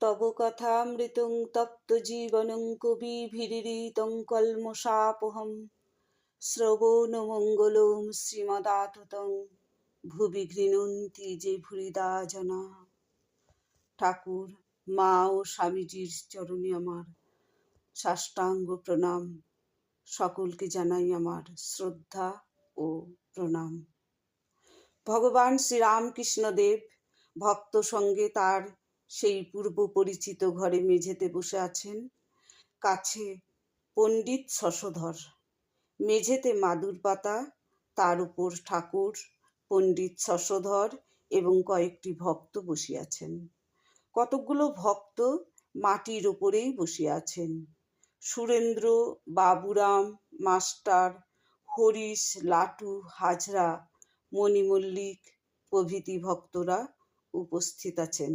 তব কথামৃতং তপ্ত জীবনং কবিভিরিতং কল্মষাপহম। শ্রবণমঙ্গলম শ্রীমদাততং, ভুবি ঘৃণন্তি যে ভুরিদা জনা। ঠাকুর, মা ও স্বামীজির চরণে আমার সাষ্টাঙ্গ প্রণাম। সকলকে জানাই আমার শ্রদ্ধা ও প্রণাম। ভগবান শ্রীরামকৃষ্ণদেব ভক্ত সঙ্গে তার সেই পূর্ব পরিচিত ঘরে মেঝেতে বসে আছেন। কাছে পণ্ডিত শশধর। মেঝেতে মাদুর পাতা, তার উপর ঠাকুর, পণ্ডিত শশধর এবং কয়েকটি ভক্ত বসিয়াছেন কতকগুলো ভক্ত মাটির ওপরেই বসিয়া আছেন। সুরেন্দ্র, বাবুরাম, মাস্টার, হরিশ, লাটু, হাজরা, মণিমল্লিক প্রভৃতি ভক্তরা উপস্থিত আছেন।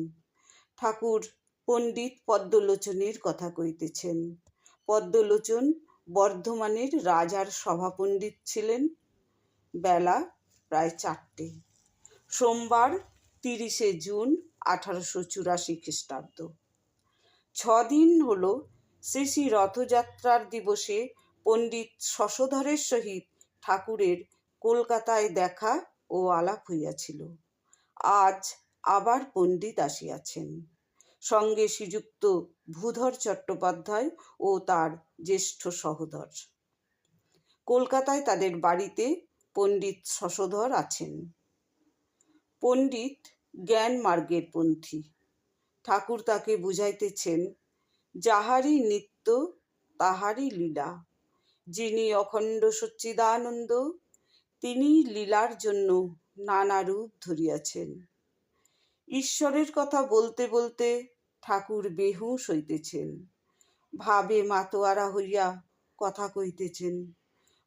ঠাকুর পণ্ডিত পদ্মলোচনের কথা কইতেছেন। পদ্মলোচন বর্ধমানের রাজার সভাপণ্ডিত ছিলেন। বেলা প্রায় চারটে। সোমবার তিরিশে জুন আঠারোশো চুরাশি খ্রিস্টাব্দ। ছদিন হল শ্রী শ্রী রথযাত্রার দিবসে পণ্ডিত শশধরের সহিত ঠাকুরের কলকাতায় দেখা ও আলাপ হইয়াছিল। আজ আবার পণ্ডিত আসিয়াছেন। সঙ্গে শ্রীযুক্ত ভূধর চট্টোপাধ্যায় ও তার জ্যেষ্ঠ সহোদর। কলকাতায় তাদের বাড়িতে পণ্ডিত শশধর আছেন। পণ্ডিত জ্ঞান মার্গের পন্থী। ঠাকুর তাকে বুঝাইতেছেন, যাহারই নিত্য, তাহারই লীলা। যিনি অখণ্ড সচ্চিদানন্দ তিনি লীলার জন্য নানা রূপ ধরিয়াছেন। ঈশ্বরের কথা বলতে বলতে ঠাকুর বেহুশ হইতেছেন। ভাবে মাতোয়ারা হইয়া কথা কইতেছেন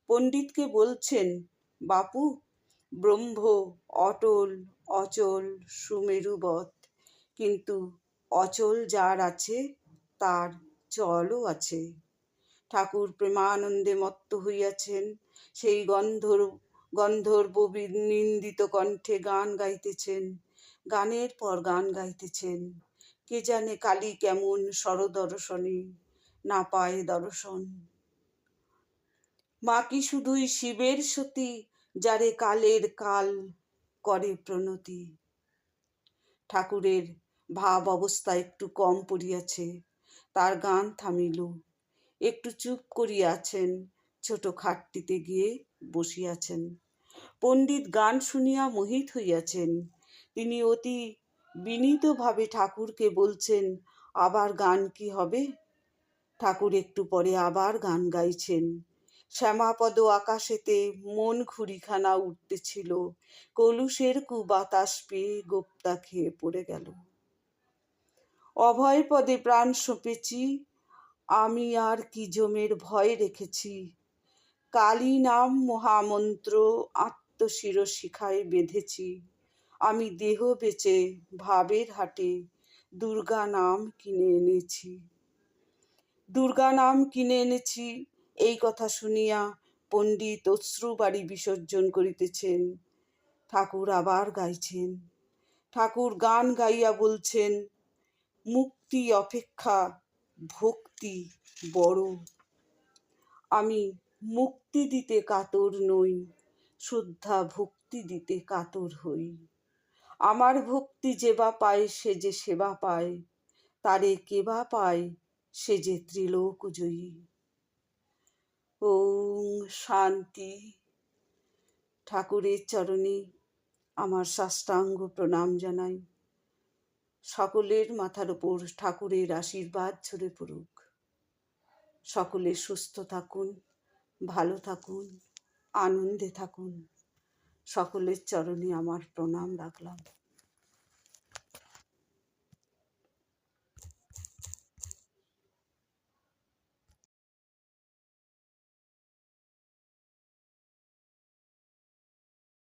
পণ্ডিতকে বলছেন, বাপু, ব্রহ্ম, অটল, অচল, সুমেরুবৎ, কিন্তু অচল যার আছে, তার চলও আছে। ঠাকুর প্রেমানন্দে মত্ত হইয়াছেন, সেই গন্ধর্ব গন্ধর্ব নিন্দিত কণ্ঠে গান গাইতেছেন। গানের পর গান গাইতেছেন। কে জানে কালী কেমন সরদর্শনে না পায় দর্শন। মা কি শুধুই শিবের সতী, যারে কালের কাল করে প্রণতি। ঠাকুরের ভাব অবস্থা একটু কম পড়িয়াছে, তার গান থামিল। একটু চুপ করিয়াছেন ছোট খাটটিতে গিয়ে বসিয়াছেন। পণ্ডিত গান শুনিয়া মোহিত হইয়াছেন তিনি অতি বিনীতভাবে ঠাকুরকে বলছেন, আবার গান কি হবে? ঠাকুর একটু পরে আবার গান গাইছেন। শ্যামাপদ আকাশেতে মন ঘুরিখানা উঠতেছিল, কলুষের কু বাতাস পেয়ে গোপ্তা খেয়ে পড়ে গেল। অভয় পদে প্রাণ সঁপেছি, আমি আর কি জমের ভয় রেখেছি। কালী নাম মহামন্ত্র আত্মশির শিখায় বেঁধেছি। আমি দেহ বেচে ভাবের হাটে দুর্গা নাম কিনে এনেছি। দুর্গা নাম কিনে এনেছি, এই কথা শুনিয়া পণ্ডিত অশ্রু বাড়ি বিসর্জন করিতেছেন। ঠাকুর আবার গাইছেন। ঠাকুর গান গাইয়া বলছেন, মুক্তি অপেক্ষা ভক্তি বড়। আমি মুক্তি দিতে কাতর নই, শ্রদ্ধা ভক্তি দিতে কাতর হই। আমার ভক্তি যে বা পায়, সে যে সেবা পায়, তারে কেবা পায়, সে যে ত্রিলোক জয়ী। ওং শান্তি। ঠাকুরের চরণে আমার সাষ্টাঙ্গ প্রণাম জানাই। সকলের মাথার ওপর ঠাকুরের আশীর্বাদ ঝরে পড়ুক। সকলে সুস্থ থাকুন, ভালো থাকুন, আনন্দে থাকুন। সকলের চরণে আমার প্রণাম রাখলাম।